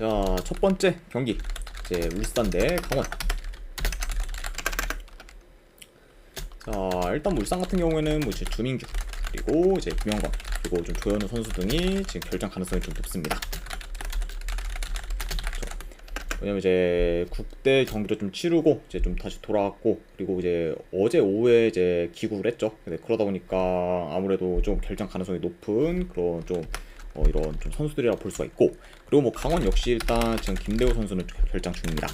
자, 첫 번째 경기. 이제 울산 대 강원. 자, 일단 뭐 울산 같은 경우에는 뭐 이제 주민규 그리고 이제 김영건 그리고 좀 조현우 선수 등이 지금 결정 가능성이 좀 높습니다. 왜냐면 이제 국대 경기도 좀 치르고 이제 좀 다시 돌아왔고 그리고 이제 어제 오후에 이제 귀국을 했죠. 근데 그러다 보니까 아무래도 좀 결정 가능성이 높은 그런 좀 어, 이런 좀 선수들이라 볼 수가 있고 그리고 뭐 강원 역시 일단 지금 김대호 선수는 결정 중입니다.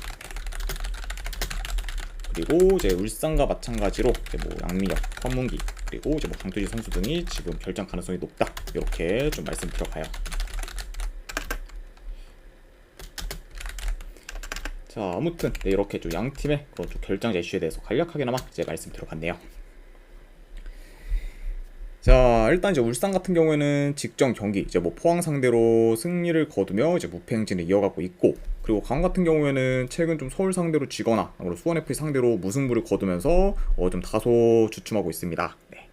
그리고 이제 울산과 마찬가지로 이제 뭐 양민혁, 황문기 그리고 이제 뭐 강투지 선수 등이 지금 결정 가능성이 높다 이렇게 좀 말씀 드려가요. 자 아무튼 네, 이렇게 좀양 팀의 그런 좀 결정자 이슈에 대해서 간략하게나마 이제 말씀 드려봤네요. 자 일단 이제 울산 같은 경우에는 직전 경기 이제 뭐 포항 상대로 승리를 거두며 이제 무패 행진을 이어가고 있고 그리고 강원 같은 경우에는 최근 좀 서울 상대로 지거나 아무래도 수원 FC 상대로 무승부를 거두면서 어 좀 다소 주춤하고 있습니다. 네.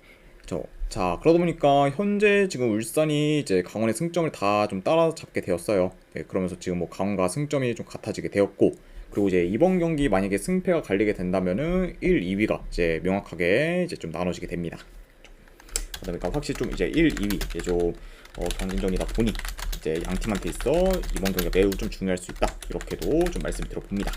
저, 자 그러다 보니까 현재 지금 울산이 이제 강원의 승점을 다 좀 따라잡게 되었어요. 네, 그러면서 지금 뭐 강원과 승점이 좀 같아지게 되었고 그리고 이제 이번 경기 만약에 승패가 갈리게 된다면은 1, 2위가 이제 명확하게 이제 좀 나눠지게 됩니다. 그러니까 확실히 좀 이제 1, 2위 이제 좀 어, 경쟁전이다 보니 이제 양 팀한테 있어 이번 경기가 매우 좀 중요할 수 있다 이렇게도 좀 말씀드려 봅니다.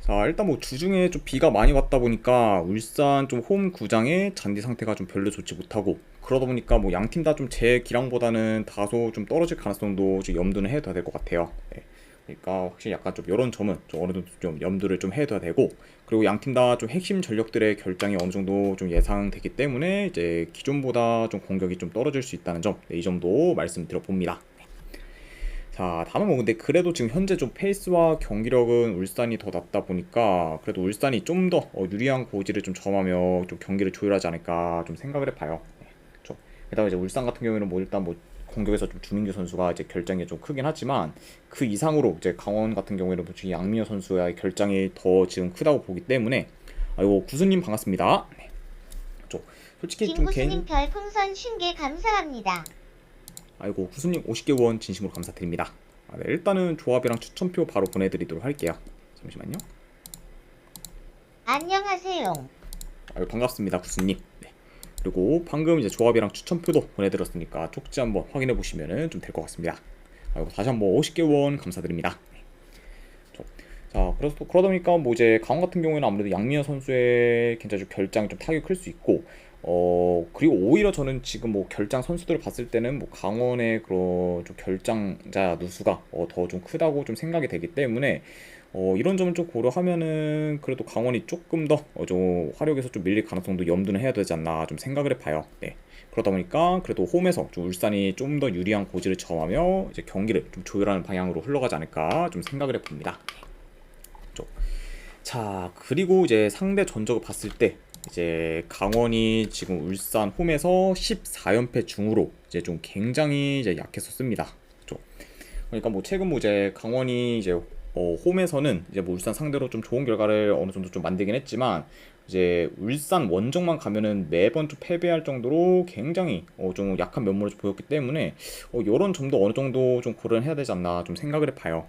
자 일단 뭐 주중에 좀 비가 많이 왔다 보니까 울산 좀 홈 구장의 잔디 상태가 좀 별로 좋지 못하고 그러다 보니까 뭐 양 팀 다 좀 제 기량보다는 다소 좀 떨어질 가능성도 좀 염두는 해둬야 될 것 같아요. 네. 그러니까 확실히 약간 좀 이런 점은 좀 어느 정도 좀 염두를 좀 해둬야 되고 그리고 양 팀 다 좀 핵심 전력들의 결장이 어느 정도 좀 예상되기 때문에 이제 기존보다 좀 공격이 좀 떨어질 수 있다는 점, 네, 이 점도 말씀드려 봅니다. 자, 다음은 뭐 근데 그래도 지금 현재 좀 페이스와 경기력은 울산이 더 낫다 보니까 그래도 울산이 좀 더 유리한 고지를 좀 점하며 좀 경기를 조율하지 않을까 좀 생각을 해봐요. 네. 게다가 이제 울산 같은 경우에는 뭐 일단 뭐 공격에서 좀 주민규 선수가 이제 결장이 좀 크긴 하지만 그 이상으로 이제 강원 같은 경우에는 솔직히 양민호 선수의 결장이 더 지금 크다고 보기 때문에 아이고 구수님 반갑습니다. 네. 좀 솔직히 좀 개인 별풍선 50개 감사합니다. 아이고 구수님 50개 원 진심으로 감사드립니다. 아, 네, 일단은 조합이랑 추천표 바로 보내드리도록 할게요. 잠시만요. 안녕하세요. 아유 반갑습니다 구수님. 네. 그리고 방금 이제 조합이랑 추천표도 보내드렸으니까 쪽지 한번 확인해 보시면은 좀될 것 같습니다. 아이고 다시 한번 50개 원 감사드립니다. 네. 저- 자 그래서 또 그러다 보니까 뭐 이제 강원 같은 경우에는 아무래도 양민호 선수의 굉장히 좀 결장이 좀 타격이 클 수 있고 어 그리고 오히려 저는 지금 뭐 결장 선수들을 봤을 때는 뭐 강원의 그런 좀 결장자 누수가 어, 더 좀 크다고 좀 생각이 되기 때문에 어, 이런 점을 좀 고려하면은 그래도 강원이 조금 더 어, 좀 화력에서 좀 밀릴 가능성도 염두는 해야 되지 않나 좀 생각을 해봐요. 네. 그러다 보니까 그래도 홈에서 좀 울산이 좀 더 유리한 고지를 점하며 이제 경기를 좀 조율하는 방향으로 흘러가지 않을까 좀 생각을 해봅니다. 좀. 자 그리고 이제 상대 전적을 봤을 때 이제 강원이 지금 울산 홈에서 14연패 중으로 이제 좀 굉장히 이제 약했었습니다. 좀. 그러니까 뭐 최근 뭐 이제 강원이 이제 어, 홈에서는 이제 뭐 울산 상대로 좀 좋은 결과를 어느 정도 좀 만들긴 했지만 이제 울산 원정만 가면은 매번 좀 패배할 정도로 굉장히 어, 좀 약한 면모를 보였기 때문에 어, 이런 점도 어느 정도 좀 고려를 해야 되지 않나 좀 생각을 해봐요.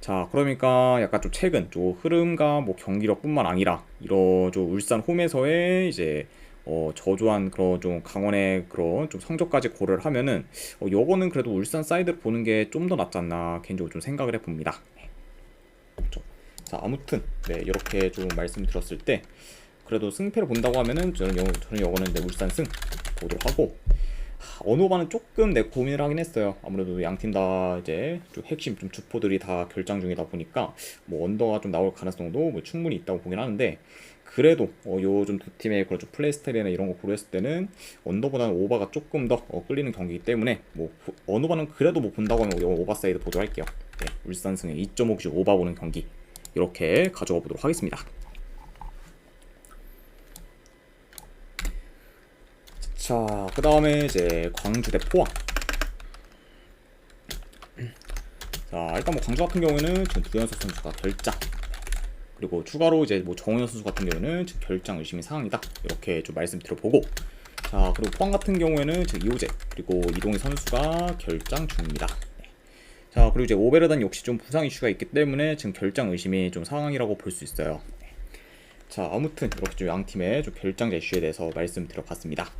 자, 그러니까 약간 좀 최근 좀 흐름과 뭐 경기력뿐만 아니라 이런 좀 울산 홈에서의 이제 어, 저조한 그런 좀 강원의 그런 좀 성적까지 고려를 하면은 어, 요거는 그래도 울산 사이드를 보는 게 좀 더 낫지 않나 개인적으로 좀 생각을 해봅니다. 네. 그렇죠. 자 아무튼 네 이렇게 좀 말씀드렸을 때 그래도 승패를 본다고 하면은 저는 요 저는 요거는 내 울산 승 보도록 하고 하, 어느 후반은 조금 내 고민을 하긴 했어요. 아무래도 양 팀 다 이제 좀 핵심 좀 주포들이 다 결장 중이다 보니까 뭐 언더가 좀 나올 가능성도 뭐 충분히 있다고 보긴 하는데 그래도 어, 요즘 두 팀의 그런 좀 플레이 스타일이나 이런 거 고려했을 때는 언더보다는 오버가 조금 더 어, 끌리는 경기이기 때문에 뭐 부- 어느 후반은 그래도 뭐 본다고 하면 요 오버 사이드 보도록 할게요. 네, 울산 승의 2.5씩 오버 보는 경기 이렇게 가져가 보도록 하겠습니다. 자, 그 다음에 이제 광주 대 포항. 자, 일단 뭐 광주 같은 경우에는 지금 두현석 선수가 결장. 그리고 추가로 이제 뭐 정우현 선수 같은 경우는 지금 결장 의심이 상황이다. 이렇게 좀 말씀드려보고. 자 그리고 포항 같은 경우에는 지금 이호재 그리고 이동희 선수가 결장 중입니다. 네. 자 그리고 이제 오베르단 역시 좀 부상 이슈가 있기 때문에 지금 결장 의심이 좀 상황이라고 볼 수 있어요. 네. 자 아무튼 이렇게 좀 양 팀의 좀 결장자 이슈에 대해서 말씀드려봤습니다.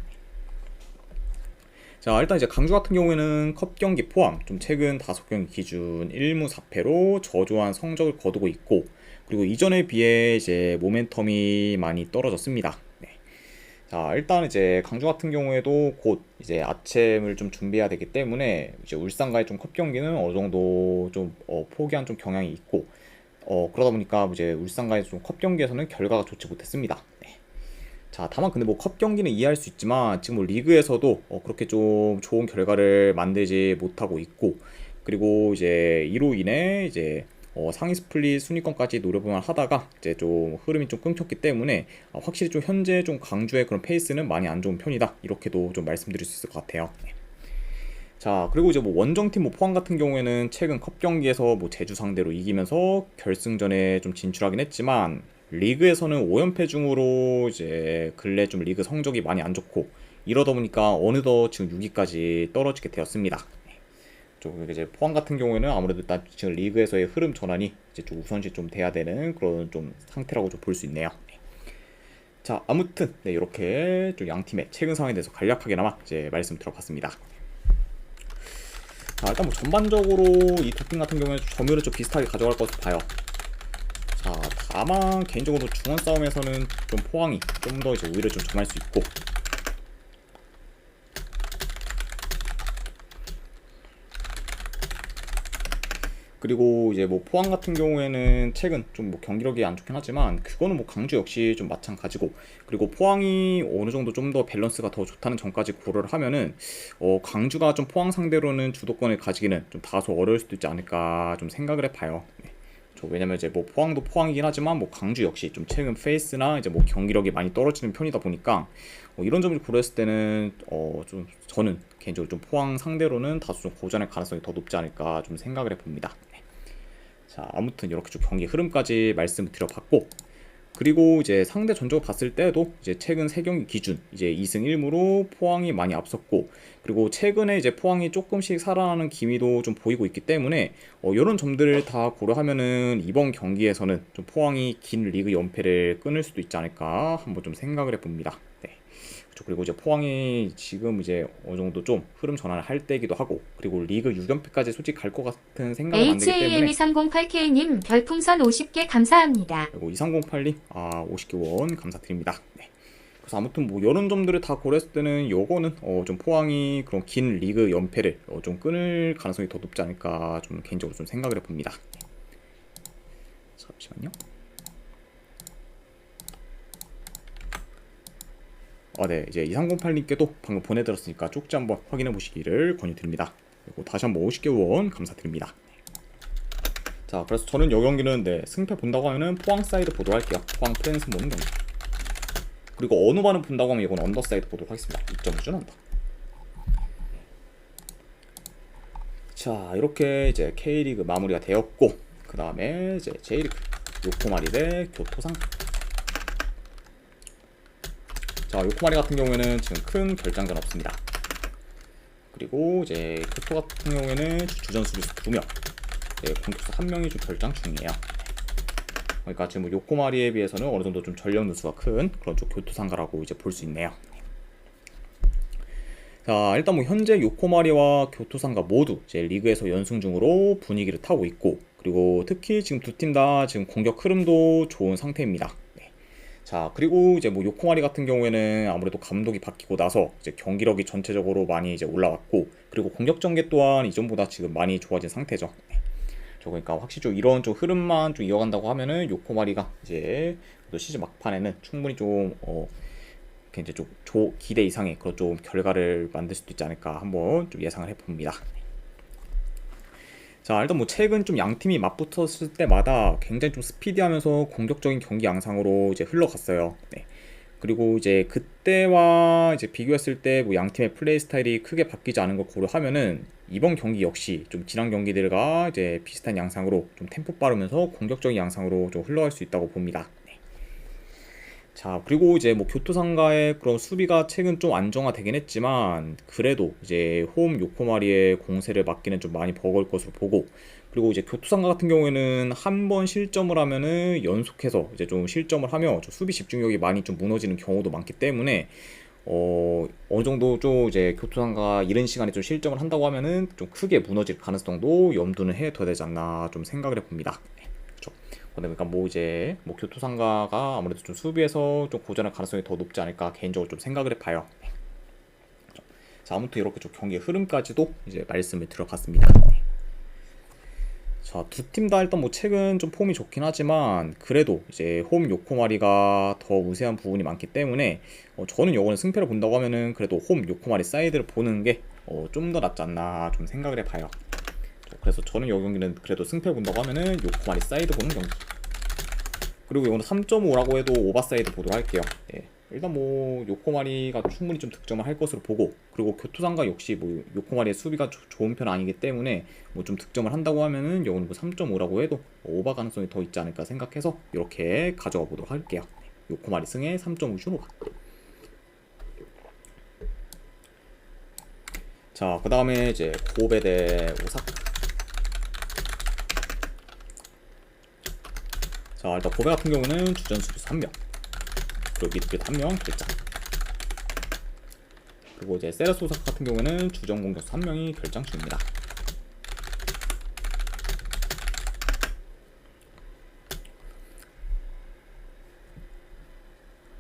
자 일단 이제 강주 같은 경우에는 컵 경기 포함 좀 최근 다섯 경기 기준 1무 4패로 저조한 성적을 거두고 있고 그리고 이전에 비해 이제 모멘텀이 많이 떨어졌습니다. 네. 자 일단 이제 강주 같은 경우에도 곧 이제 아침을 좀 준비해야 되기 때문에 이제 울산과의 좀 컵 경기는 어느 정도 좀 어, 포기한 좀 경향이 있고 어 그러다 보니까 이제 울산과의 좀 컵 경기에서는 결과가 좋지 못했습니다. 네. 자, 다만 근데 뭐 컵 경기는 이해할 수 있지만 지금 뭐 리그에서도 어, 그렇게 좀 좋은 결과를 만들지 못하고 있고 그리고 이제 이로 인해 이제 어, 상위 스플릿 순위권까지 노려보만 하다가 이제 좀 흐름이 좀 끊겼기 때문에 어, 확실히 좀 현재 좀 강주의 그런 페이스는 많이 안 좋은 편이다 이렇게도 좀 말씀드릴 수 있을 것 같아요. 네. 자 그리고 이제 뭐 원정팀 뭐 포항 같은 경우에는 최근 컵 경기에서 뭐 제주 상대로 이기면서 결승전에 좀 진출하긴 했지만 리그에서는 5연패 중으로 이제 근래 좀 리그 성적이 많이 안 좋고 이러다 보니까 어느덧 지금 6위까지 떨어지게 되었습니다. 좀 이제 포항 같은 경우에는 아무래도 일단 지금 리그에서의 흐름 전환이 이제 좀 우선시 좀 돼야 되는 그런 좀 상태라고 좀 볼 수 있네요. 자 아무튼 네 이렇게 좀 양 팀의 최근 상황에 대해서 간략하게나마 이제 말씀 들어봤습니다. 자 일단 뭐 전반적으로 이 도핑 같은 경우에 점유를 좀 비슷하게 가져갈 것으로 봐요. 자 다만 개인적으로 중원 싸움에서는 좀 포항이 좀 더 이제 오히려 좀 점할 수 있고 그리고 이제 뭐 포항 같은 경우에는 최근 좀 뭐 경기력이 안 좋긴 하지만 그거는 뭐 강주 역시 좀 마찬가지고 그리고 포항이 어느 정도 좀 더 밸런스가 더 좋다는 점까지 고려를 하면은 어 강주가 좀 포항 상대로는 주도권을 가지기는 좀 다소 어려울 수도 있지 않을까 좀 생각을 해봐요. 네. 저 왜냐면 이제 뭐 포항도 포항이긴 하지만 뭐 강주 역시 좀 최근 페이스나 이제 뭐 경기력이 많이 떨어지는 편이다 보니까 어 이런 점을 고려했을 때는 어 좀 저는 개인적으로 좀 포항 상대로는 다소 좀 고전의 가능성이 더 높지 않을까 좀 생각을 해봅니다. 네. 자 아무튼 이렇게 좀 경기 흐름까지 말씀을 드려봤고 그리고 이제 상대 전적을 봤을 때도 이제 최근 세 경기 기준 이제 2승 1무로 포항이 많이 앞섰고 그리고 최근에 이제 포항이 조금씩 살아나는 기미도 좀 보이고 있기 때문에 어, 이런 점들을 다 고려하면은 이번 경기에서는 좀 포항이 긴 리그 연패를 끊을 수도 있지 않을까 한번 좀 생각을 해봅니다. 그리고 이제 포항이 지금 이제 어느 정도 좀 흐름 전환을 할 때이기도 하고 그리고 리그 6연패까지 솔직히 갈 것 같은 생각은 안 들기 때문에 HAM238K님 별풍선 50개 감사합니다. 그리고 2308님 아 50개 원 감사드립니다. 네. 그래서 아무튼 뭐 이런 점들을 다 고려했을 때는 요거는 어 좀 포항이 그런 긴 리그 연패를 어 좀 끊을 가능성이 더 높지 않을까 좀 개인적으로 좀 생각을 해봅니다. 네. 잠시만요. 아, 네. 이제 2308님께도 방금 보내드렸으니까 쪽지 한번 확인해 보시기를 권유드립니다. 그리고 다시 한번 50개 원 감사드립니다. 자, 그래서 저는 이 경기는 네, 승패 본다고 하면은 포항 사이드 보도록 할게요. 포항 프랜스 모는 경기. 그리고 어느 반을 본다고 하면 이건 언더 사이드 보도록 하겠습니다. 2점 주는다. 자, 이렇게 이제 K리그 마무리가 되었고 그 다음에 이제 J리그 요코마리 대 교토상 자, 요코마리 같은 경우에는 지금 큰 결장전 없습니다. 그리고 이제 교토 같은 경우에는 주전 수비수 2명, 네, 공격수 1명이 좀 결장 중이에요. 그러니까 지금 뭐 요코마리에 비해서는 어느 정도 좀 전력 누수가 큰 그런 쪽 교토상가라고 이제 볼 수 있네요. 자, 일단 뭐 현재 요코마리와 교토상가 모두 이제 리그에서 연승 중으로 분위기를 타고 있고 그리고 특히 지금 두 팀 다 지금 공격 흐름도 좋은 상태입니다. 네. 자, 그리고 이제 뭐 요코마리 같은 경우에는 아무래도 감독이 바뀌고 나서 이제 경기력이 전체적으로 많이 이제 올라왔고 그리고 공격 전개 또한 이전보다 지금 많이 좋아진 상태죠. 네. 저 그러니까 확실히 좀 이런 좀 흐름만 좀 이어간다고 하면은 요코마리가 이제 또 시즌 막판에는 충분히 좀 어, 이렇게 이제 좀 조, 기대 이상의 그런 좀 결과를 만들 수도 있지 않을까 한번 좀 예상을 해봅니다. 자 일단 뭐 최근 좀 양 팀이 맞붙었을 때마다 굉장히 좀 스피디하면서 공격적인 경기 양상으로 이제 흘러갔어요. 네. 그리고 이제 그때와 이제 비교했을 때 뭐 양 팀의 플레이 스타일이 크게 바뀌지 않은 걸 고려하면은 이번 경기 역시 좀 지난 경기들과 이제 비슷한 양상으로 좀 템포 빠르면서 공격적인 양상으로 좀 흘러갈 수 있다고 봅니다. 네. 자, 그리고 이제 뭐 교토상가의 그런 수비가 최근 좀 안정화되긴 했지만 그래도 이제 홈 요코마리의 공세를 막기는 좀 많이 버거울 것으로 보고 그리고 이제 교토상가 같은 경우에는 한 번 실점을 하면은 연속해서 이제 좀 실점을 하며 좀 수비 집중력이 많이 좀 무너지는 경우도 많기 때문에 어, 어느 정도 좀 이제 교토상가 이른 시간에 좀 실점을 한다고 하면은 좀 크게 무너질 가능성도 염두는 해둬야 되지 않나 좀 생각을 해봅니다. 네, 그렇죠. 그러니까 뭐 이제 뭐 교토 상가가 아무래도 좀 수비에서 좀 고전할 가능성이 더 높지 않을까 개인적으로 좀 생각을 해봐요. 네. 자 아무튼 이렇게 좀 경기의 흐름까지도 이제 말씀을 들어봤습니다. 네. 자, 두 팀 다 일단 뭐 최근 좀 폼이 좋긴 하지만 그래도 이제 홈 요코마리가 더 우세한 부분이 많기 때문에 어, 저는 요거는 승패를 본다고 하면은 그래도 홈 요코마리 사이드를 보는 게 어, 좀 더 낫지 않나 좀 생각을 해봐요. 그래서 저는 이 경기는 그래도 승패 본다고 하면은 요코마리 사이드 보는 경기. 그리고 이거는 3.5라고 해도 오바 사이드 보도록 할게요. 예. 일단 뭐 요코마리가 충분히 좀 득점을 할 것으로 보고 그리고 교토상가 역시 뭐 요코마리의 수비가 조- 좋은 편 아니기 때문에 뭐 좀 득점을 한다고 하면은 이거는 뭐 3.5라고 해도 오바 가능성이 더 있지 않을까 생각해서 이렇게 가져가 보도록 할게요. 네. 요코마리 승에 3.5슛 오바. 자, 그 다음에 이제 고베 대 오사카. 자, 일단 고베 같은 경우는 주전 수비수 1명. 그리고 미드필드 1명 결장. 그리고 이제 세라스 오사카 같은 경우는 주전 공격수 1명이 결장 중입니다.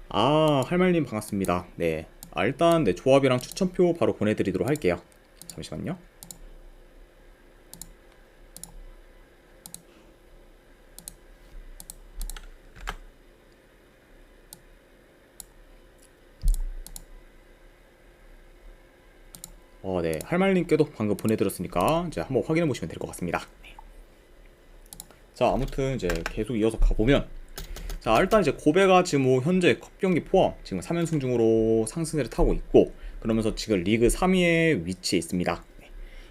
아, 할말님 반갑습니다. 네. 아, 일단 네, 조합이랑 추천표 바로 보내드리도록 할게요. 잠시만요. 어, 네. 할말님께도 방금 보내드렸으니까 이제 한번 확인해 보시면 될 것 같습니다. 네. 자, 아무튼 이제 계속 이어서 가보면 자, 일단 이제 고베가 지금 뭐 현재 컵 경기 포함 지금 3연승 중으로 상승세를 타고 있고 그러면서 지금 리그 3위에 위치해 있습니다. 네.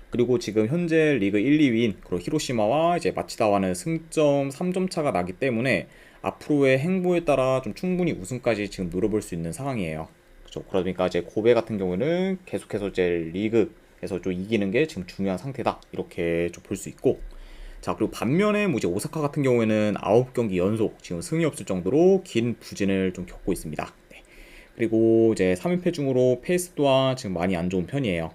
그리고 지금 현재 리그 1, 2위인 그리고 히로시마와 이제 마치다와는 승점 3점 차가 나기 때문에 앞으로의 행보에 따라 좀 충분히 우승까지 지금 노려볼 수 있는 상황이에요. 그렇죠. 그러니까 이제 고베 같은 경우는 계속해서 이제 리그에서 좀 이기는 게 지금 중요한 상태다. 이렇게 좀 볼 수 있고 자 그리고 반면에 뭐 이제 오사카 같은 경우에는 9경기 연속 지금 승이 없을 정도로 긴 부진을 좀 겪고 있습니다. 네. 그리고 이제 3연패 중으로 페이스 또한 지금 많이 안 좋은 편이에요.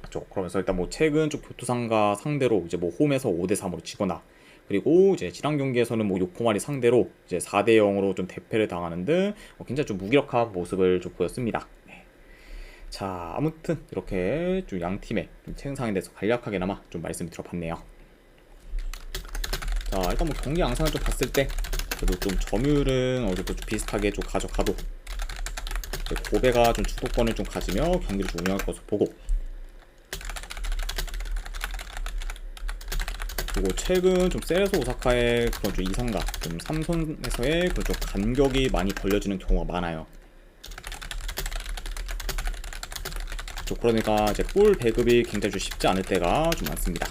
그렇죠. 그러면서 일단 뭐 최근 좀 교토상가 상대로 이제 뭐 홈에서 5대 3으로 지거나 그리고 이제 지난 경기에서는 뭐 요코마리 상대로 이제 4대 0으로 좀 대패를 당하는 등 어, 굉장히 좀 무기력한 모습을 좀 보였습니다. 네. 자 아무튼 이렇게 좀 양 팀의 상황에 대해서 간략하게나마 좀 말씀을 들어봤네요. 자 일단 뭐 경기 양상을 좀 봤을 때 그래도 좀 점유율은 어느 정도 좀 비슷하게 좀 가져가도 고베가 좀 주도권을 좀 가지며 경기를 좀 운영할 것으로 보고 그리고 최근 좀 세레소 오사카의 그런 좀 이상가 좀 삼선에서의 그런 좀 간격이 많이 벌려지는 경우가 많아요. 좀 그러니까 이제 볼 배급이 굉장히 좀 쉽지 않을 때가 좀 많습니다.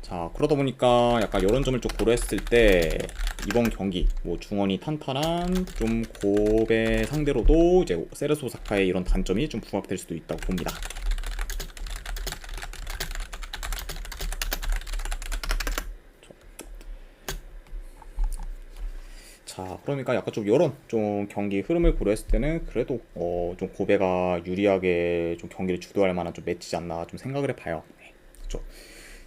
자 그러다 보니까 약간 이런 점을 좀 고려했을 때 이번 경기 뭐 중원이 탄탄한 좀 고배 상대로도 이제 세레소 오사카의 이런 단점이 좀 부합될 수도 있다고 봅니다. 자, 그러니까 약간 좀 이런 좀 경기 흐름을 고려했을 때는 그래도 어, 좀 고베가 유리하게 좀 경기를 주도할 만한 좀 매치지 않나 좀 생각을 해봐요. 네, 그렇죠.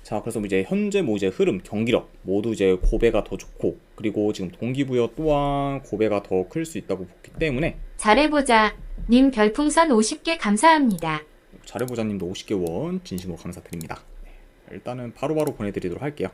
자, 그래서 뭐 이제 현재 뭐 이제 흐름, 경기력 모두 이제 고베가 더 좋고 그리고 지금 동기부여 또한 고베가 더 클 수 있다고 보기 때문에 잘해보자. 님 별풍선 50개 감사합니다. 잘해보자님도 50개 원 진심으로 감사드립니다. 네, 일단은 바로바로 보내드리도록 할게요.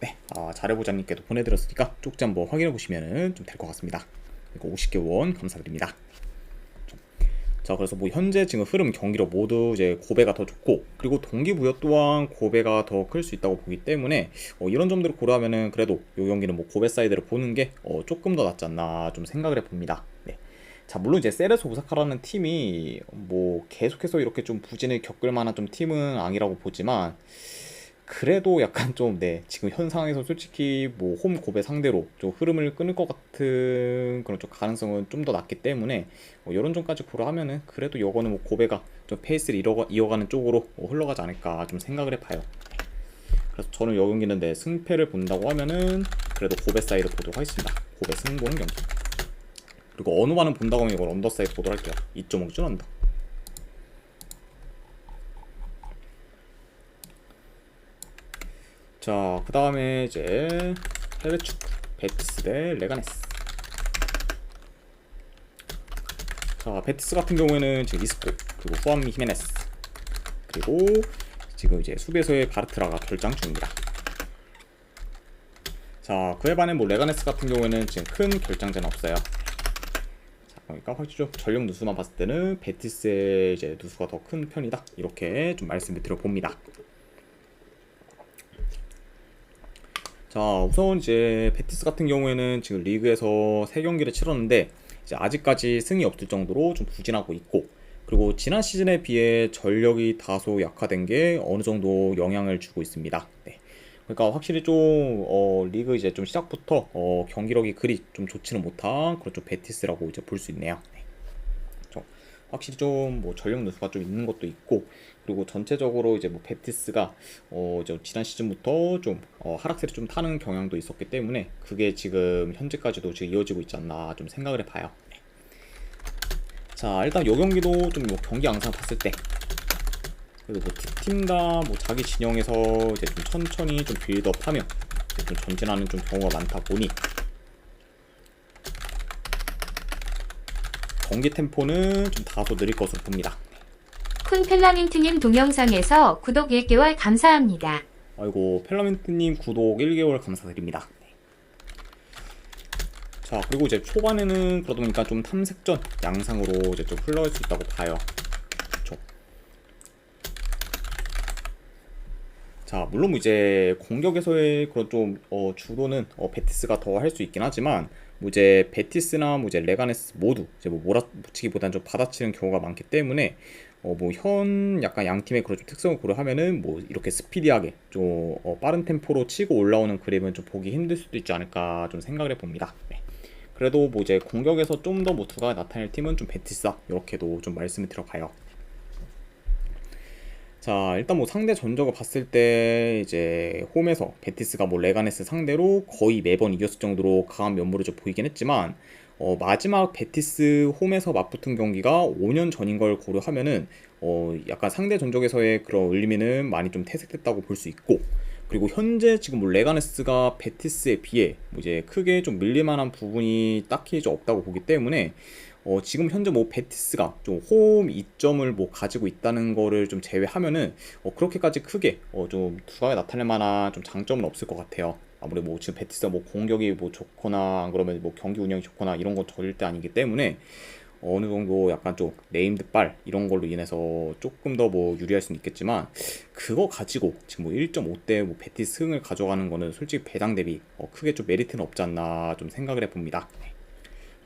네, 아, 잘해보자님께도 보내드렸으니까 쪽지 한번 확인해 보시면 좀 될 것 같습니다. 그리고 50개 원 감사드립니다. 자, 그래서 뭐 현재 지금 흐름 경기력 모두 이제 고배가 더 좋고 그리고 동기부여 또한 고배가 더 클 수 있다고 보기 때문에 어, 이런 점들을 고려하면은 그래도 이 경기는 뭐 고배 사이드를 보는 게 어, 조금 더 낫지 않나 좀 생각을 해봅니다. 네. 자 물론 이제 세레소 오사카라는 팀이 뭐 계속해서 이렇게 좀 부진을 겪을 만한 좀 팀은 아니라고 보지만 그래도 약간 좀 네 지금 현 상황에서 솔직히 뭐 홈 고베 상대로 좀 흐름을 끊을 것 같은 그런 좀 가능성은 좀 더 낮기 때문에 뭐 이런 점까지 고려하면은 그래도 이거는 뭐 고베가 좀 페이스를 이어가, 이어가 는 쪽으로 뭐 흘러가지 않을까 좀 생각을 해봐요. 그래서 저는 이 경기는 네 승패를 본다고 하면은 그래도 고베 사이드 보도록 하겠습니다. 고베 승 보는 경기. 그리고 어느 반은 본다고 하면 이걸 언더 사이드 보도록 할게요. 2.5줄 언더. 자, 그 다음에 이제 해외 축구 베티스 대 레가네스. 자, 베티스 같은 경우에는 지금 이스코 그리고 후안 히메네스 그리고 지금 이제 수비에서의 바르트라가 결장 중입니다. 자, 그에 반해 뭐 레가네스 같은 경우에는 지금 큰 결장자는 없어요. 자, 그러니까 확실히 전력 누수만 봤을 때는 베티스의 이제 누수가 더 큰 편이다. 이렇게 좀 말씀을 드려봅니다. 자, 우선 이제 베티스 같은 경우에는 지금 리그에서 세 경기를 치렀는데 이제 아직까지 승이 없을 정도로 좀 부진하고 있고 그리고 지난 시즌에 비해 전력이 다소 약화된 게 어느 정도 영향을 주고 있습니다. 네. 그러니까 확실히 좀 어, 리그 이제 좀 시작부터 어, 경기력이 그리 좀 좋지는 못한 그런 좀 베티스라고 이제 볼 수 있네요. 네. 좀 확실히 좀 뭐 전력 누수가 좀 있는 것도 있고 그리고 전체적으로 이제 뭐 베티스가 어 지난 시즌부터 좀 어, 하락세를 좀 타는 경향도 있었기 때문에 그게 지금 현재까지도 지금 이어지고 있지 않나 좀 생각을 해봐요. 네. 자 일단 요 경기도 좀 뭐 경기 양상 봤을 때 그래도 뭐 팀다 뭐 자기 진영에서 이제 좀 천천히 좀 빌드업하면 이제 좀 전진하는 좀 경우가 많다 보니 경기 템포는 좀 다소 느릴 것으로 봅니다. 쿤펠라민트님 동영상에서 구독 1개월 감사합니다. 아이고 펠라멘트님 구독 1개월 감사드립니다. 네. 자 그리고 이제 초반에는 그러다 보니까 좀 탐색전 양상으로 이제 좀 흘러갈 수 있다고 봐요. 그쵸. 자 물론 뭐 이제 공격에서의 그런 좀 어, 주도는 어, 베티스가 더 할 수 있긴 하지만 뭐 이제 베티스나 뭐 이제 레가네스 모두 이제 뭐 몰아붙이기보다는 좀 받아치는 경우가 많기 때문에 어 뭐 현 약간 양 팀의 그런 좀 특성을 고려하면은 뭐 이렇게 스피디하게 좀 어, 빠른 템포로 치고 올라오는 그림은 좀 보기 힘들 수도 있지 않을까 좀 생각을 해봅니다. 네. 그래도 뭐 이제 공격에서 좀더뭐 두가 나타낼 팀은 좀 베티스다 이렇게도 좀 말씀을 드려봐요. 자 일단 뭐 상대 전적을 봤을 때 이제 홈에서 베티스가 뭐 레가네스 상대로 거의 매번 이겼을 정도로 강한 면모를 좀 보이긴 했지만 어, 마지막 베티스 홈에서 맞붙은 경기가 5년 전인 걸 고려하면은 어, 약간 상대 전적에서의 그런 을림이는 많이 좀 퇴색됐다고 볼 수 있고 그리고 현재 지금 뭐 레가네스가 베티스에 비해 뭐 이제 크게 좀 밀릴만한 부분이 딱히 좀 없다고 보기 때문에 어, 지금 현재 뭐 베티스가 좀 홈 이점을 뭐 가지고 있다는 거를 좀 제외하면은 어, 그렇게까지 크게 어, 좀 두각이 나타낼 만한 좀 장점은 없을 것 같아요. 아무래도 뭐 지금 베티스가 뭐 공격이 뭐 좋거나 안 그러면 뭐 경기 운영이 좋거나 이런 건 절대 아니기 때문에 어느 정도 약간 좀 네임드 빨 이런 걸로 인해서 조금 더 뭐 유리할 수는 있겠지만 그거 가지고 지금 뭐 1.5대 뭐 베티스 승을 가져가는 거는 솔직히 배당 대비 어, 크게 좀 메리트는 없지 않나 좀 생각을 해봅니다. 네.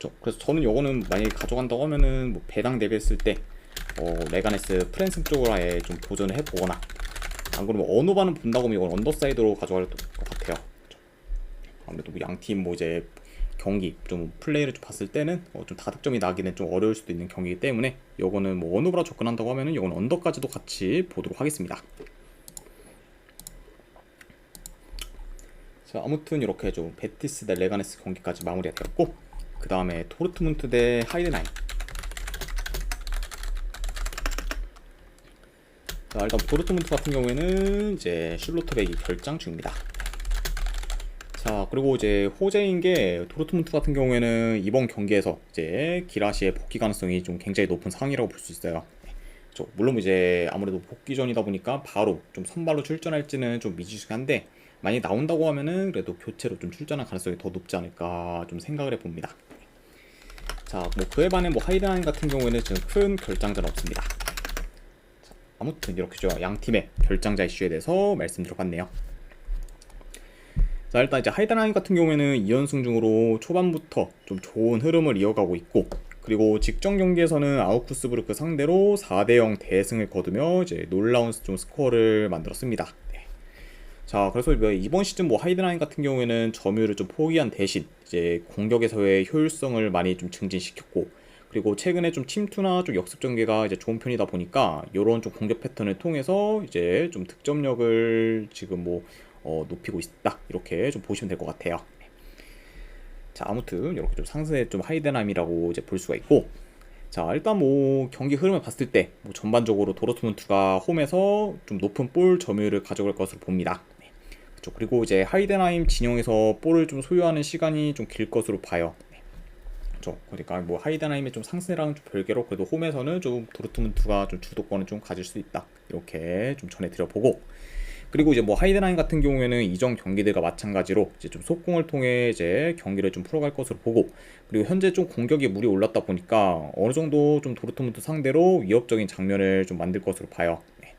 저- 그래서 저는 요거는 만약에 가져간다고 하면은 뭐 배당 대비했을 때 어, 레가네스 프랜슨 쪽으로 아예 좀 도전을 해보거나 안 그러면 반은 본다고 하면 이건 언더사이드로 가져갈 것 같아요. 아무래도 뭐 양팀 뭐 이제 경기 좀 플레이를 좀 봤을 때는 어, 좀 다득점이 나기는 좀 어려울 수도 있는 경기이기 때문에 요거는 뭐 보라 접근한다고 하면은 요건 언더까지도 같이 보도록 하겠습니다. 자 아무튼 이렇게 좀 베티스 대 레가네스 경기까지 마무리가 되었고 그 다음에 토르트문트 대 하이드나인 자 일단 도르트문트 같은 경우에는 이제 슐로터백이 결장 중입니다. 자 그리고 이제 호재인 게 도르트문트 같은 경우에는 이번 경기에서 이제 기라시의 복귀 가능성이 좀 굉장히 높은 상황이라고 볼 수 있어요. 저 물론 이제 아무래도 복귀전이다 보니까 바로 좀 선발로 출전할지는 좀 미지수한데 만약 나온다고 하면은 그래도 교체로 좀 출전할 가능성이 더 높지 않을까 좀 생각을 해봅니다. 자, 뭐 그에 반해 뭐 하이드라인 같은 경우에는 지금 큰 결장자는 없습니다. 자, 아무튼 이렇게죠. 양 팀의 결장자 이슈에 대해서 말씀드려봤네요. 자, 일단 이제 하이드라인 같은 경우에는 2연승 중으로 초반부터 좀 좋은 흐름을 이어가고 있고 그리고 직전 경기에서는 아우쿠스부르크 상대로 4대0 대승을 거두며 이제 놀라운 좀 스코어를 만들었습니다. 네. 자, 그래서 뭐 이번 시즌 뭐 하이드라인 같은 경우에는 점유율을 좀 포기한 대신 이제 공격에서의 효율성을 많이 좀 증진시켰고 그리고 최근에 좀 침투나 좀 역습 전개가 이제 좋은 편이다 보니까 이런 좀 공격 패턴을 통해서 이제 좀 득점력을 지금 뭐 어, 높이고 있다 이렇게 좀 보시면 될 것 같아요. 자 아무튼 이렇게 좀 상승의 좀 하이드라임이라고 이제 볼 수가 있고 자 일단 뭐 경기 흐름을 봤을 때 뭐 전반적으로 도르트문트가 홈에서 좀 높은 볼 점유율을 가져갈 것으로 봅니다. 네. 그렇죠. 그리고 이제 하이덴하임 진영에서 볼을 좀 소유하는 시간이 좀 길 것으로 봐요. 네. 그렇죠. 그러니까 뭐 하이덴하임의 좀 상승이랑 좀 별개로 그래도 홈에서는 좀 도르트문트가 좀 주도권을 좀 가질 수 있다. 이렇게 좀 전해드려 보고 그리고 이제 뭐 하이드라인 같은 경우에는 이전 경기들과 마찬가지로 이제 좀 속공을 통해 이제 경기를 좀 풀어갈 것으로 보고 그리고 현재 좀 공격이 물이 올랐다 보니까 어느 정도 좀 도르트문트 상대로 위협적인 장면을 좀 만들 것으로 봐요. 네.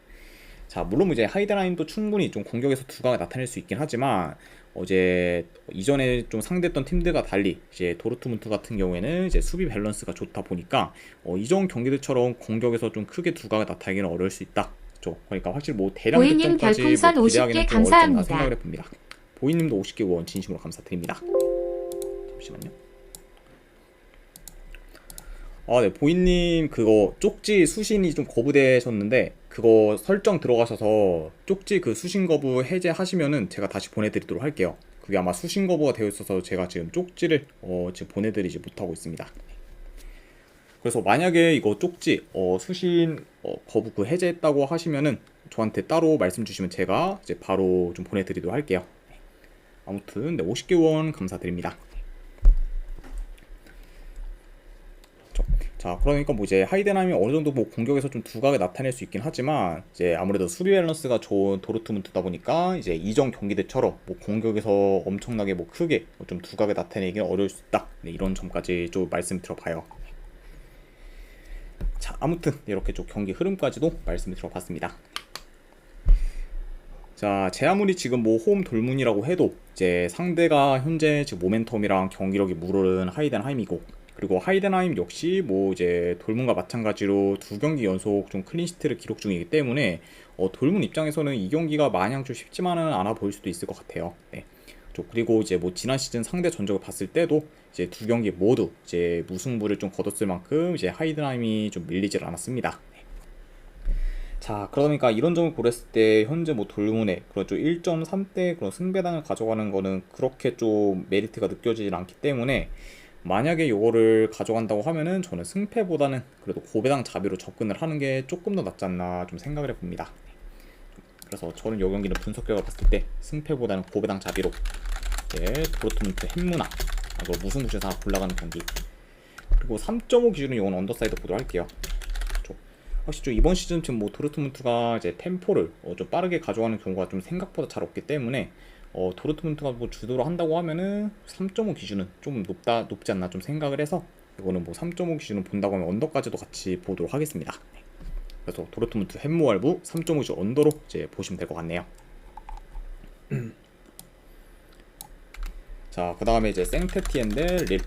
자 물론 이제 하이드라인도 충분히 좀 공격에서 두각을 나타낼 수 있긴 하지만 어제 이전에 좀 상대했던 팀들과 달리 이제 도르트문트 같은 경우에는 이제 수비 밸런스가 좋다 보니까 어, 이전 경기들처럼 공격에서 좀 크게 두각을 나타내기는 어려울 수 있다. 그렇죠. 그러니까 확실히 뭐 대량 보이님 득점까지 별풍선 뭐 기대하기는 50개 좀 어렵지 않나 감사합니다. 해봅니다. 보이님도 50개 원 진심으로 감사드립니다. 잠시만요. 아, 네, 보이님 그거 쪽지 수신이 좀 거부되셨는데 그거 설정 들어가셔서 쪽지 그 수신 거부 해제하시면은 제가 다시 보내드리도록 할게요. 그게 아마 수신 거부가 되어 있어서 제가 지금 쪽지를 어, 지금 보내드리지 못하고 있습니다. 그래서 만약에 이거 쪽지 어, 수신 어, 거부 그 해제했다고 하시면은 저한테 따로 말씀 주시면 제가 이제 바로 좀 보내드리도록 할게요. 아무튼 네, 50개 원 감사드립니다. 자, 그러니까 뭐 이제 하이덴하임이 어느 정도 뭐 공격에서 좀 두각을 나타낼 수 있긴 하지만 이제 아무래도 수비 밸런스가 좋은 도르트문트다 보니까 이제 이전 경기들처럼 뭐 공격에서 엄청나게 뭐 크게 좀 두각을 나타내기는 어려울 수 있다. 네, 이런 점까지 좀 말씀 들어봐요. 자, 아무튼 이렇게 좀 경기 흐름까지도 말씀을 들어봤습니다. 자, 제 아무리 지금 뭐 홈 돌문이라고 해도 이제 상대가 현재 지금 모멘텀이랑 경기력이 무르른 하이덴하임이고 그리고 하이덴하임 역시 뭐 이제 돌문과 마찬가지로 두 경기 연속 좀 클린시트를 기록 중이기 때문에 어, 돌문 입장에서는 이 경기가 마냥 좀 쉽지만은 않아 보일 수도 있을 것 같아요. 네. 저 그리고 이제 뭐 지난 시즌 상대 전적을 봤을 때도 이제 두 경기 모두 이제 무승부를 좀 거뒀을 만큼 이제 하이든하임이 좀 밀리질 않았습니다. 네. 자, 그러니까 이런 점을 고렸을 때 현재 뭐 돌문에 그런 좀 1.3대 그런 승배당을 가져가는 거는 그렇게 좀 메리트가 느껴지질 않기 때문에 만약에 이거를 가져간다고 하면은 저는 승패보다는 그래도 고배당 자비로 접근을 하는 게 조금 더 낫지 않나 좀 생각을 해봅니다. 그래서 저는 이 경기는 분석 결과 봤을 때 승패보다는 고배당 자비로 예, 도르트문트 햄무나 그리고 무승부에서 하나 골라가는 경기 그리고 3.5 기준으로 이건 언더사이드 보도록 할게요. 좀 확실히 좀 이번 시즌 지금 뭐 도르트문트가 이제 템포를 어, 좀 빠르게 가져가는 경우가 좀 생각보다 잘 없기 때문에 어, 도르트문트가 뭐 주도를 한다고 하면은 3.5 기준은 좀 높다 높지 않나 좀 생각을 해서 이거는 뭐 3.5 기준을 본다고 하면 언더까지도 같이 보도록 하겠습니다. 네. 그래서 도르트문트 햄모알부 3.5 기준 언더로 이제 보시면 될 것 같네요. 자, 그 다음에 이제 생테티엔 대 릴.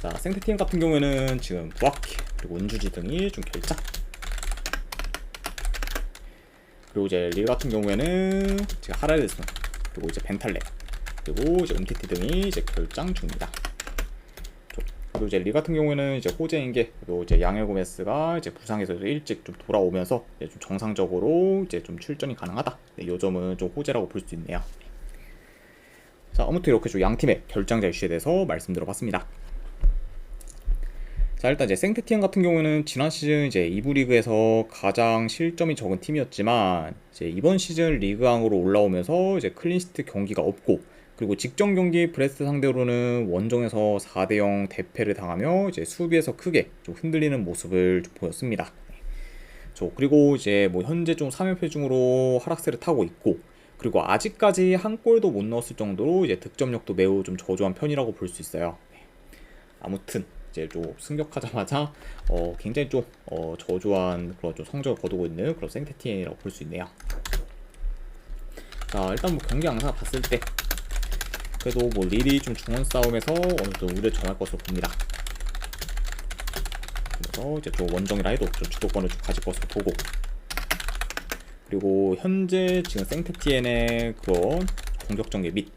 자, 생테티엔 같은 경우에는 지금 부아키 그리고 은주지 등이 좀 결작. 그리고 이제 릴 같은 경우에는 제가 하라데스 그리고 이제 벤탈레 그리고 이제 음티티 등이 이제 결장 중입니다. 그리고 이제 리 같은 경우에는 이제 호재인 게 그리고 이제 양엘 고메스가 이제 부상에서 일찍 좀 돌아오면서 이제 좀 정상적으로 이제 좀 출전이 가능하다. 네, 이 점은 좀 호재라고 볼 수 있네요. 자, 아무튼 이렇게 좀 양 팀의 결장자 이슈에 대해서 말씀드려봤습니다. 자, 일단 이제 생테티안 같은 경우는 지난 시즌 이제 이부 리그에서 가장 실점이 적은 팀이었지만 이제 이번 시즌 리그왕으로 올라오면서 이제 클린시트 경기가 없고 그리고 직전 경기 브레스트 상대로는 원정에서 4대0 대패를 당하며 이제 수비에서 크게 좀 흔들리는 모습을 좀 보였습니다. 저 그리고 이제 뭐 현재 좀 3연패 중으로 하락세를 타고 있고 그리고 아직까지 한 골도 못 넣었을 정도로 이제 득점력도 매우 좀 저조한 편이라고 볼 수 있어요. 아무튼 이제 좀 승격하자마자 어 굉장히 좀 어 저조한 그런 좀 성적을 거두고 있는 그런 생테티엔이라고 볼 수 있네요. 자 일단 뭐 경기 양상 봤을 때 그래도 뭐 릴이 좀 중원 싸움에서 어느 정도 우위를 점할 것으로 봅니다. 그래서 이제 좀 원정이라 해도 좀 주도권을 좀 가질 것으로 보고 그리고 현재 지금 생테티엔의 그런 공격 전개 및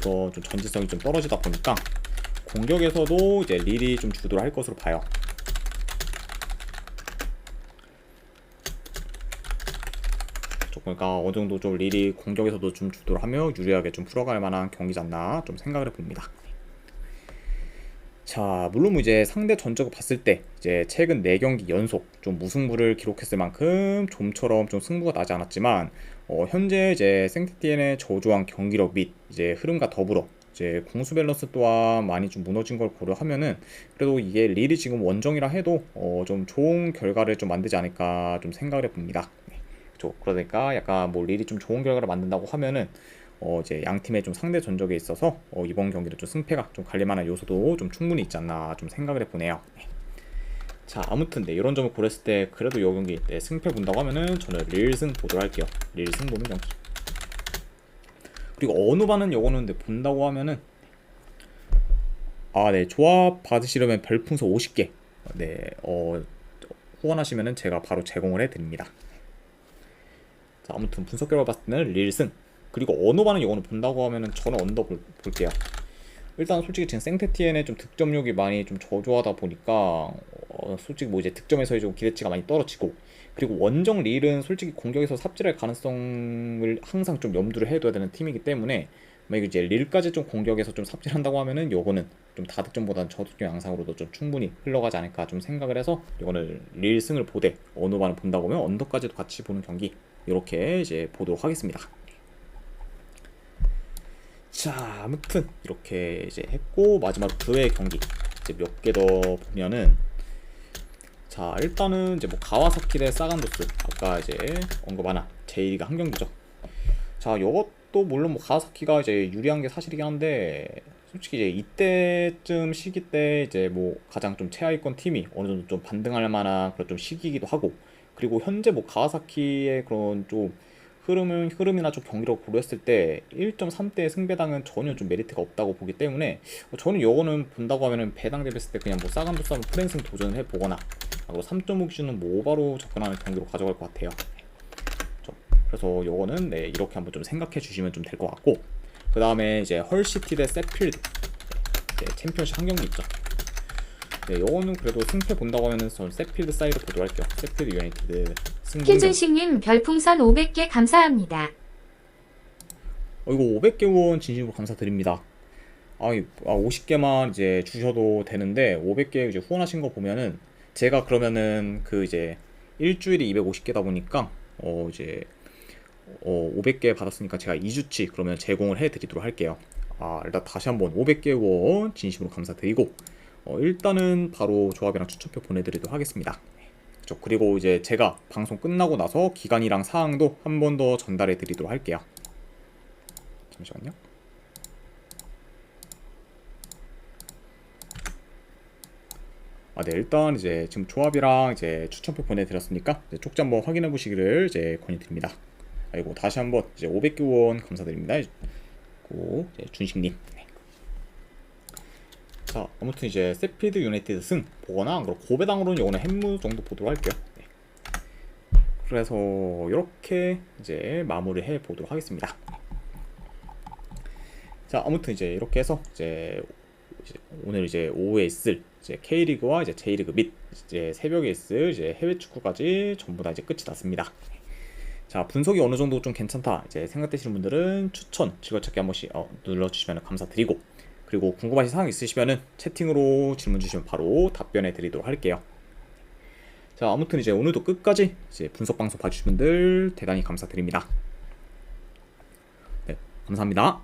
그런 좀 전지성이 좀 떨어지다 보니까 공격에서도 이제 릴이 좀 주도를 할 것으로 봐요. 그러니까 어느 정도 좀 릴이 공격에서도 좀 주도를 하며 유리하게 좀 풀어갈 만한 경기지 않나 좀 생각을 해봅니다. 자, 물론 뭐 이제 상대 전적을 봤을 때 이제 최근 4경기 연속 좀 무승부를 기록했을 만큼 좀처럼 좀 승부가 나지 않았지만 어, 현재 이제 생테티엔의 저조한 경기력 및 이제 흐름과 더불어 이제 공수 밸런스 또한 많이 좀 무너진 걸 고려하면은 그래도 이게 릴이 지금 원정이라 해도 어, 좀 좋은 결과를 좀 만들지 않을까 좀 생각을 해봅니다. 네. 그렇죠. 그러니까 약간 뭐 릴이 좀 좋은 결과를 만든다고 하면은 어 이제 양 팀의 좀 상대 전적에 있어서 어 이번 경기는 좀 승패가 좀 갈릴 만한 요소도 좀 충분히 있지 않나 좀 생각을 해보네요. 네. 자 아무튼 네 이런 점을 고렸을 때 그래도 이 경기 네, 승패 본다고 하면은 저는 릴승 보도록 할게요. 릴승 보는 경기. 그리고 어느 반은 요거는 네, 본다고 하면은 아 네 조합 받으시려면 별풍선 50개 네 어 후원하시면은 제가 바로 제공을 해드립니다. 자, 아무튼 분석 결과 봤을 때는 릴승 그리고 언어반은 이거는 본다고 하면은 저는 언더 볼, 볼게요. 일단 솔직히 지금 생테티엔의 좀 득점력이 많이 좀 저조하다 보니까 어, 솔직히 뭐 이제 득점에서의 좀 기대치가 많이 떨어지고 그리고 원정 릴은 솔직히 공격에서 삽질할 가능성을 항상 좀 염두를 해둬야 되는 팀이기 때문에 만약 이제 릴까지 좀 공격에서 좀 삽질한다고 하면은 요거는 좀 다득점보다는 저득점 양상으로도 좀 충분히 흘러가지 않을까 좀 생각을 해서 요거는 릴 승을 보되 어느 반을 본다고 하면 언더까지도 같이 보는 경기 이렇게 이제 보도록 하겠습니다. 자, 아무튼 이렇게 이제 했고 마지막으로 그 외의 경기 이제 몇 개 더 보면은 자 일단은 이제 뭐 가와사키 대 사간도스 아까 이제 언급 하나 제이가 한 경기죠. 자 이것도 물론 뭐 가와사키가 이제 유리한 게 사실이긴 한데 솔직히 이제 이때쯤 시기 때 이제 뭐 가장 좀 최하위권 팀이 어느 정도 좀 반등할 만한 그런 좀 시기이기도 하고 그리고 현재 뭐 가와사키의 그런 좀 흐름은 흐름이나 좀 경기력을 고려했을 때 1.3대 승배당은 전혀 좀 메리트가 없다고 보기 때문에 뭐 저는 요거는 본다고 하면은 배당 대비했을 때 그냥 뭐 싸감도 싸면 프랜승 도전을 해보거나 그리고 3.5 기준은 뭐 오바로 접근하는 경기로 가져갈 것 같아요. 그래서 요거는 네 이렇게 한번 좀 생각해 주시면 좀 될 것 같고 그 다음에 이제 헐시티 대 세필드 네, 챔피언십 한 경기 있죠. 네, 요거는 그래도 승패 본다고 하면은 전 세필드 사이드 보도록 할게요. 세필드 유나이티드 승부. 킨준식님 별풍선 500개 감사합니다. 어, 이거 500개 후원 진심으로 감사드립니다. 아, 이- 아 50개만 이제 주셔도 되는데 500개 이제 후원하신 거 보면은 제가 그러면은 그 이제 일주일에 250개다 보니까 어 이제 어 500개 받았으니까 제가 2주치 그러면 제공을 해 드리도록 할게요. 아, 일단 다시 한번 500개 후원 진심으로 감사드리고 어 일단은 바로 조합이랑 추천표 보내 드리도록 하겠습니다. 그쵸. 그리고 이제 제가 방송 끝나고 나서 기간이랑 사항도 한 번 더 전달해 드리도록 할게요. 잠시만요. 아, 네, 일단 이제 지금 조합이랑 이제 추천표 보내드렸으니까 이제 쪽지 한번 확인해 보시기를 이제 권유드립니다. 아이고 다시 한번 이제 500개 원 감사드립니다. 고 이제 준식님. 네. 자, 아무튼 이제 세피드 유나이티드 승 보거나 그리고 고배당으로는 요거는 햄무 정도 보도록 할게요. 네. 그래서 이렇게 이제 마무리해 보도록 하겠습니다. 자, 아무튼 이제 이렇게 해서 이제 오늘 이제 오후에 있을 이제 K리그와 이제 J리그 및 이제 새벽에 있을 이제 해외 축구까지 전부 다 이제 끝이 났습니다. 자, 분석이 어느 정도 좀 괜찮다 이제 생각되시는 분들은 추천 즐거찾기 한 번씩 어, 눌러주시면 감사드리고 그리고 궁금하신 사항 있으시면은 채팅으로 질문 주시면 바로 답변해 드리도록 할게요. 자, 아무튼 이제 오늘도 끝까지 이제 분석 방송 봐주신 분들 대단히 감사드립니다. 네, 감사합니다.